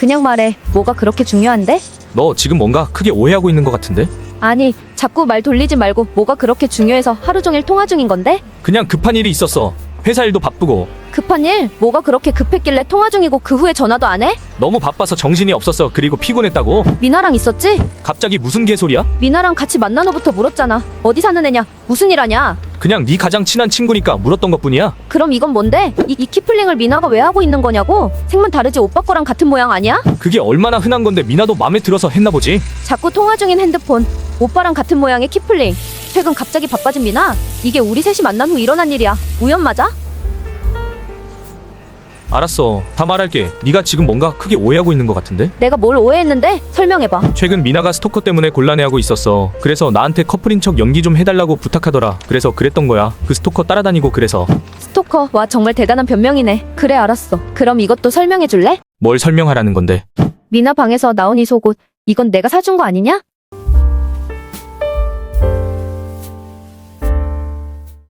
그냥 말해. 뭐가 그렇게 중요한데? 너 지금 뭔가 크게 오해하고 있는 것 같은데? 아니, 자꾸 말 돌리지 말고 뭐가 그렇게 중요해서 하루 종일 통화 중인 건데? 그냥 급한 일이 있었어. 회사 일도 바쁘고 급한 일? 뭐가 그렇게 급했길래 통화 중이고 그 후에 전화도 안 해? 너무 바빠서 정신이 없었어. 그리고 피곤했다고. 미나랑 있었지? 갑자기 무슨 개소리야? 미나랑 같이 만난 후부터 물었잖아. 어디 사는 애냐? 무슨 일 하냐? 그냥 네 가장 친한 친구니까 물었던 것뿐이야. 그럼 이건 뭔데? 이, 이 키플링을 미나가 왜 하고 있는 거냐고? 색만 다르지 오빠 거랑 같은 모양 아니야? 그게 얼마나 흔한 건데 미나도 마음에 들어서 했나 보지. 자꾸 통화 중인 핸드폰. 오빠랑 같은 모양의 키플링. 최근 갑자기 바빠진 미나? 이게 우리 셋이 만난 후 일어난 일이야. 우연 맞아? 알았어. 다 말할게. 네가 지금 뭔가 크게 오해하고 있는 것 같은데? 내가 뭘 오해했는데? 설명해봐. 최근 미나가 스토커 때문에 곤란해하고 있었어. 그래서 나한테 커플인 척 연기 좀 해달라고 부탁하더라. 그래서 그랬던 거야. 그 스토커 따라다니고 그래서 스토커. 와, 정말 대단한 변명이네. 그래, 알았어. 그럼 이것도 설명해줄래? 뭘 설명하라는 건데? 미나 방에서 나온 이 속옷. 이건 내가 사준 거 아니냐?